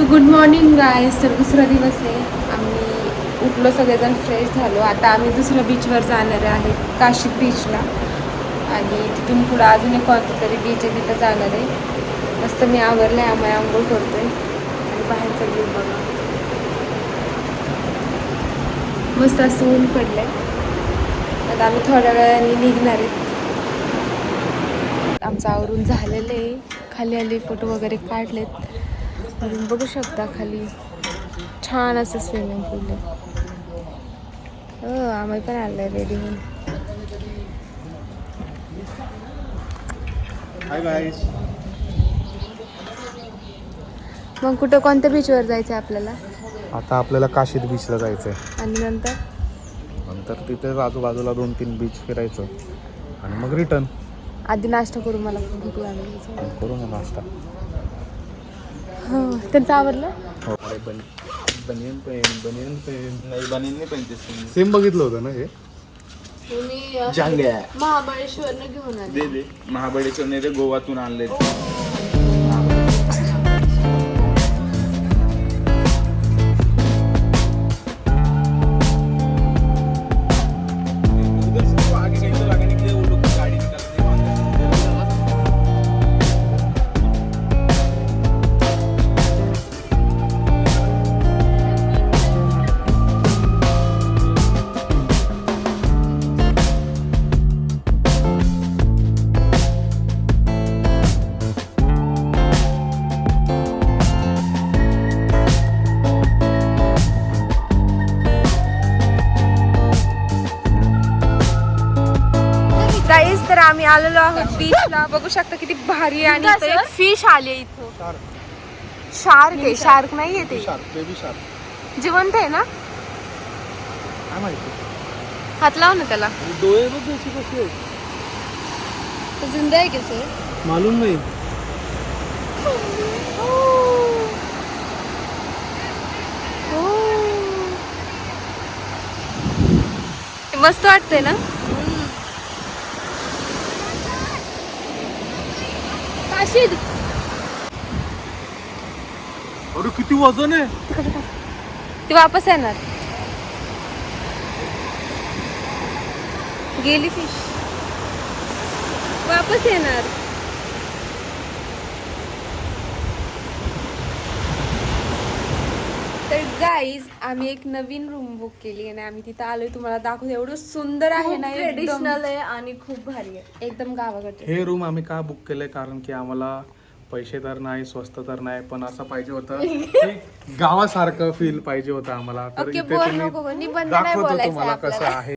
So good morning guys तर दुसरा दिवस आहे. आम्ही उठलो सगळेजण फ्रेश झालो. आता आम्ही दुसऱ्या बीचवर जाणार आहे काशी बीचला आणि तिथून पुढं अजून एक कोणतं तरी बीच आहे तिथं जाणार आहे. मस्त मी आवरलं आहे आम्ही आंघोळ करतोय. आणि बाहेरचा व्ह्यू बघा. मस्त असं ऊन पडलं आहे आता आम्ही थोड्या वेळाने निघणार आहेत आमचं आवरून झालेलं आहे. खाली आले फोटो वगैरे काढलेत. तुम्ही बघू शकता खाली. छान असं स्विमिंग पूल आहे. आम्ही पण आलोय रेडी होऊन. मग कुठं कोणत्या बीचवर जायचं आहे आपल्याला? आता आपल्याला काशीद बीचला जायचं आहे आणि नंतर? नंतर तिथेच आजूबाजूला दोन तीन बीच फिरायचं. आणि मग रिटर्न आधी नाश्ता करू मला. भूक लागली करू ना नाश्ता. हो त्यांचं आवडलं हो. बनियन पेन बनियन पेन नाही बनियन नाही पेन ते सेम बघितलं होतं ना हे? तुम्ही जांग्या महाबळेश्वरनं घेऊन आले. दे दे. महाबळेश्वर नाही रे गोवातून आणले आम्ही आलेलो आहोत बीचला बघू शकता किती भारी आणि इथं एक फिश आले इथं. शार्क आहे शार्क नाही आहे ते. शार्क बेबी शार्क जिवंत आहे ना? काय माहिती? हात लाव ना त्याला. डोळे बघ कशी जिंदा आहे की सर? मालूम नाही. मस्त वाटतंय ना? काशीद अरे किती वजन आहे? ती वापस येणार. गेली फिश वापस येणार. तर गाईज आम्ही एक नवीन रूम बुक केली आणि आम्ही तिथं आलोय. तुम्हाला दाखवतो एवढं सुंदर आहे ना ट्रेडिशनल आहे आणि खूप भारी आहे. एकदम गावाकडे हे रूम आम्ही का बुक केलंय? कारण की आम्हाला पैसे तर नाही स्वस्त तर नाही पण असं पाहिजे होतं की गावासारखं फील पाहिजे होतं आम्हाला. तर ओके इथे बोल तुम्ही नको गं, निबंध नाही दाखवतो बोलायचं तुम्हाला कसं आपल्याला आहे.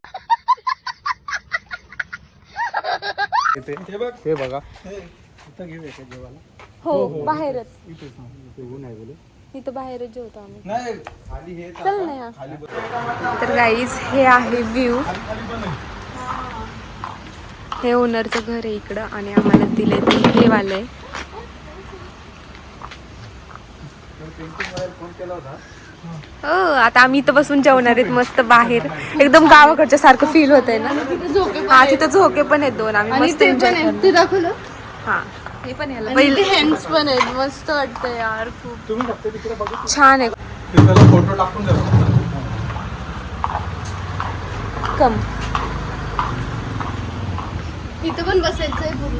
इथे हे बघा. हो बाहेरच. इथं बाहेरच जेवतो आम्ही. चल ना. तर गाईज हे आहे व्ह्यू हे ओनरचं घर आहे इकडं आणि आम्हाला दिले ते हे वाले हो आता आम्ही इथं बसून जेवणार आहेत मस्त बाहेर. एकदम गावाकडच्या सारखं फील होत आहे ना हा तिथं झोके पण आहेत दोन. आम्ही मस्त एन्जॉय हा. हे पण याला पहिले हँड्स पण आहेत. मस्त वाटतं यार खूप. तुम्ही फक्त तिकडे बघा छान आहे. त्याला फोटो टाकून द्या कम इथं पण बसायचंय पूर्ण.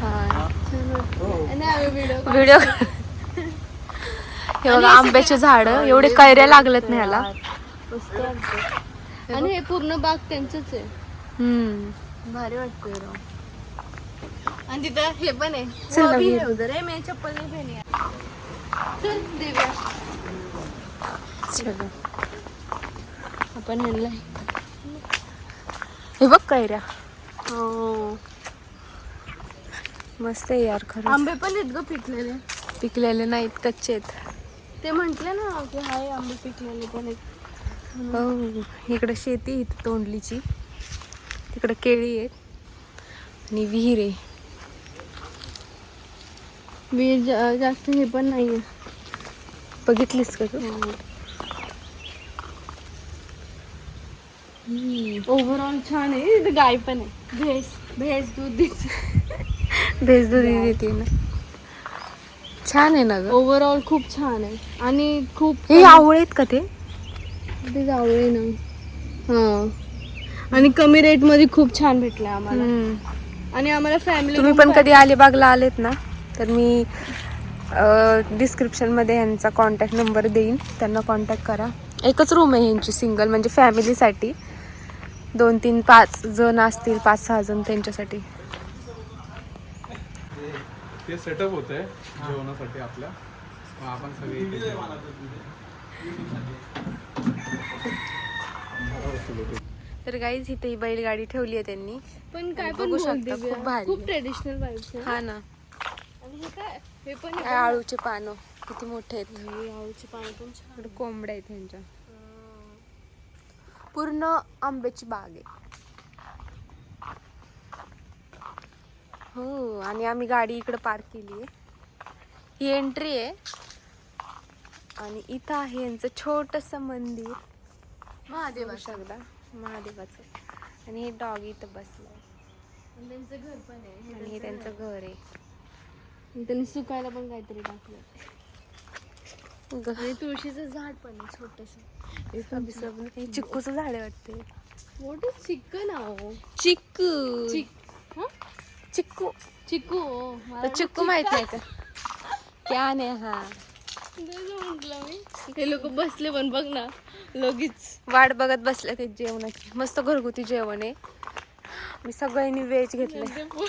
हा. व्हिडिओ व्हिडिओ हे बघा आंब्याचे झाड एवढे कैऱ्या लागलेत ना ह्याला मस्त वाटतं आणि हे पूर्ण बाग त्यांचंच आहे. हम्म. भारी वाटतंय आणि तिथं हे पण आहे. घे. आहे उधर. आहे मी चप्पल नाही पहनी आहे. चल चला. आपण ह्यांना हे बघ कैऱ्या. हो. मस्त आहे यार खरं आंबे पण आहेत ग पिकलेले. पिकलेले नाहीत कच्चे आहेत. ते म्हंटले ना की हाय आंबे पिकलेले पण आहेत. हो इकडे शेती आहे तोंडलीची. तिकडे केळी आहेत. आणि विहीर आहे. मी जा- जास्त हे पण नाहीये. बघितलीस का तू? ओव्हरऑल छान आहे. इथं गाय पण आहे. भैस. भैस दूध देते. भेज दूध देते ना. छान आहे ना ओव्हरऑल खूप छान आहे. आणि खूप हे आवळे आहेत का ते? ते जावळे ना. हा. आणि कमी रेटमध्ये खूप छान भेटलं आम्हाला. आणि आम्हाला फॅमिली तुम्ही पण कधी अलिबागला आलेत ना? तर मी डिस्क्रिप्शनमध्ये यांचा कॉन्टॅक्ट नंबर देईन. त्यांना कॉन्टॅक्ट करा. एकच रूम आहे यांची सिंगल म्हणजे फॅमिलीसाठी दोन तीन पाच जण असतील पाच सहा जण त्यांच्यासाठी. ते सेटअप होत आहे जेवणासाठी आपल्या. मग आपण सगळे इथे जेवू. तर गाईज इथे ही बैलगाडी ठेवली आहे त्यांनी. पण काय बघू पण शकता. खूप भारी खूप आहे. ट्रेडिशनल हा ना. हे काय? हे पण आळूचे पानं. किती मोठे आहेत. हे आवळीची पानं पण छान इकडे कोंबड्या आहेत त्यांच्या पूर्ण आंब्याची बाग आहे. हो आणि आम्ही गाडी इकडे पार्क केली आहे. ही एंट्री आहे. आणि इथं आहे यांचं छोटस मंदिर. महादेव शकता. महादेवाचं. आणि हे डॉग इथं बसलंय. आणि त्यांचं घर पण आहे. आणि हे त्यांचं घर आहे. त्यांनी सुकायला पण काहीतरी टाकलं आणि तुळशीचं झाड पण आहे छोटस. चिक्कूचं झाड आहे वाटते. मोठं चिक्क चिक्कू. चिक हा? चिक्कू. चिक्कू तर चिक्कू माहीत नाही का? क्या नाही हा म्हटलं मी. हे लोक बसले पण बघ ना लगेच. वाट बघत बसले ते जेवणाची मस्त घरगुती जेवण आहे. मी सगळ्यांनी व्हेज घेतलंय. वाव,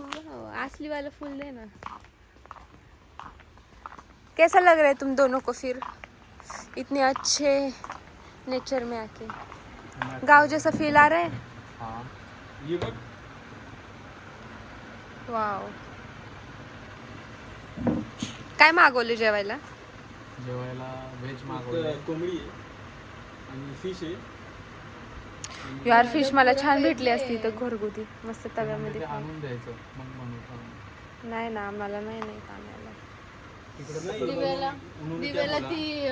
असली वाला फुल दे ना. कैसा लग रहा है तुम दोनों को फिर? इतने अच्छे नेचर में आके। गांव जैसा फील आ रहा है? हा। ये बघ। वाव काय मागवले जेवायला? जेवायला व्हेज मागवलं कोंबडी आहे. आणि फिश आहे. यार फिश मला छान भेटली असती तर घरगुती. मस्त तव्यामध्ये ते आणून द्यायचं मग बनवतो नाही ना मला नाही नाही दिव्याला दिव्याला ती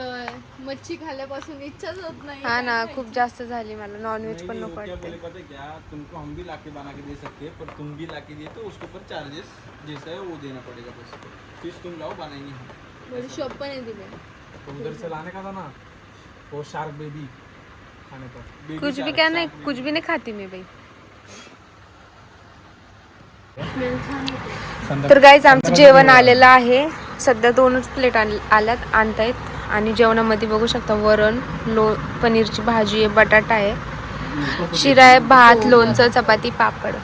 मच्छी खाल्यापासून इच्छाच होत नाही. हा ना खूप जास्त झाली मला. नॉनव्हेज पण नको वाटते बोले पता है क्या तुमको हम भी लाके बना के दे सकते हैं पर तुम भी लाके दिए तो उसके ऊपर चार्जेस जैसा है वो देना पड़ेगा बस फिश तुम लाओ बनाएंगे हम। बड़ी शॉप पण आहे दिव्या। तो उधर से लाने का था ना वो शार्क बेबी खाने Baby कुछ भी क्या नहीं कुछ भी नहीं खाती मी होते तर गाईज आमचं जेवण आलेलं आहे. सध्या दोनच प्लेट आल्यात आणतायत. आणि जेवणामध्ये बघू शकता वरण लो पनीरची भाजी आहे बटाटा आहे. शिरा आहे भात लोणचं चपाती पापड.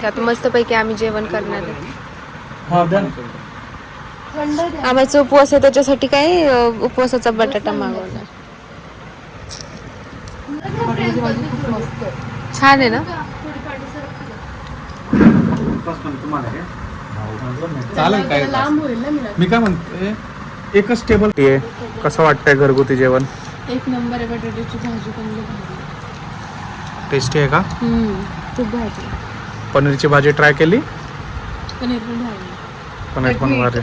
त्यात मस्तपैकी आम्ही जेवण करणार आहे. हा डन थंड द्या. आम्हाचा उपवास आहे त्याच्यासाठी काय उपवासाचा बटाटा मागवला छान आहे ना? चालेल काय लांब होईल ना मी मी काय म्हणते एकच टेबल कसं वाटतंय घरगुती जेवण? एक नंबर आहे बटाट्याची भाजी पण लई भारी. टेस्टी आहे का? खूप भाजी पनीरची भाजी ट्राय केली? पनीर पण भाजी पनीर पण भारी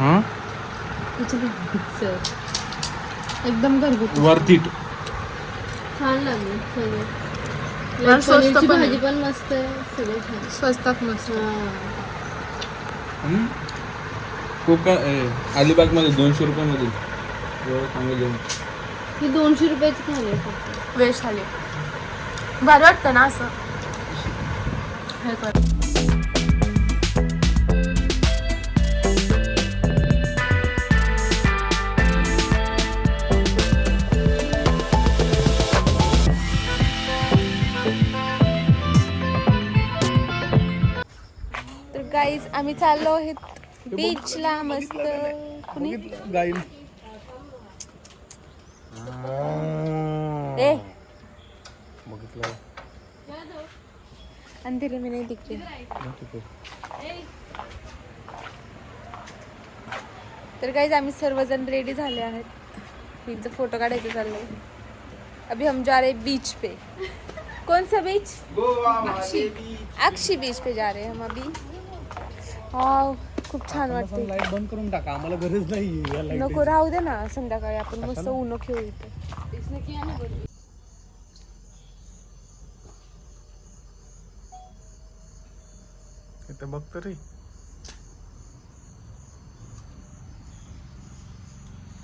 हं? एकदम घरगुती. वर्थ इट छान लागलं सगळं. स्वस्त भाजी पण मस्त आहे सगळं छान. स्वस्तात मस्त. हा. कोका अलिबागमध्ये दोनशे चांगलं जेवण ही दोनशे रुपयाची थाली आहे फक्त. वेज थाली. भारी वाटतं ना असं? आम्ही चाललो आहेत बीचला मस्त. कुणी? गाई ए. अंधेरे में नहीं दिख रही तर गाईज आम्ही सर्वजण रेडी झाले आहेत. बीचचा फोटो काढायचं चाललंय. अभी हम जा रहे बीच पे. कौन सा बीच अक्षी बीच पे जा रहे हैं हम अभी. हा खूप छान वाटते लाइट बंद करून टाका आम्हाला गरज नाही नको राहू दे ना संध्याकाळी आपण मस्त ऊन खेळू इथे. इथं बघ तरी.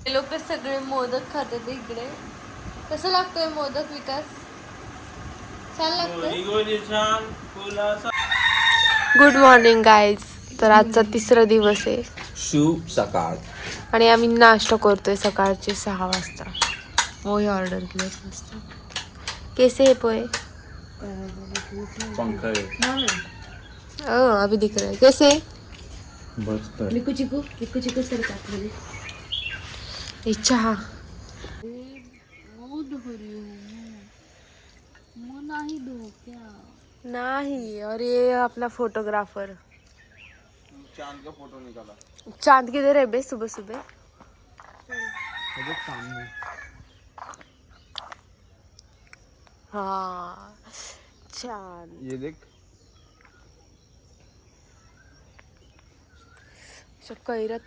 लोक सगळे मोदक खातात इकडे. कसं लागतोय मोदक विकास? छान लागतोय? गुड मॉर्निंग गाईज तर आजचा तिसरा दिवस आहे. शुभ सकाळ. आणि आम्ही नाश्ता करतोय सकाळचे सहा वाजता. पोहे ऑर्डर केले मस्त. कैसे है पोहे? पंखा ओ अभी दिख रहा है कैसे लिकू चिकू लिकू चिकू सरतात ये चहा नहीं और ये अपना फोटोग्राफर चांद का फोटो निकाला चांद किधर है बे सुबह सुबह. हाँ चांद. ये देख. कैरा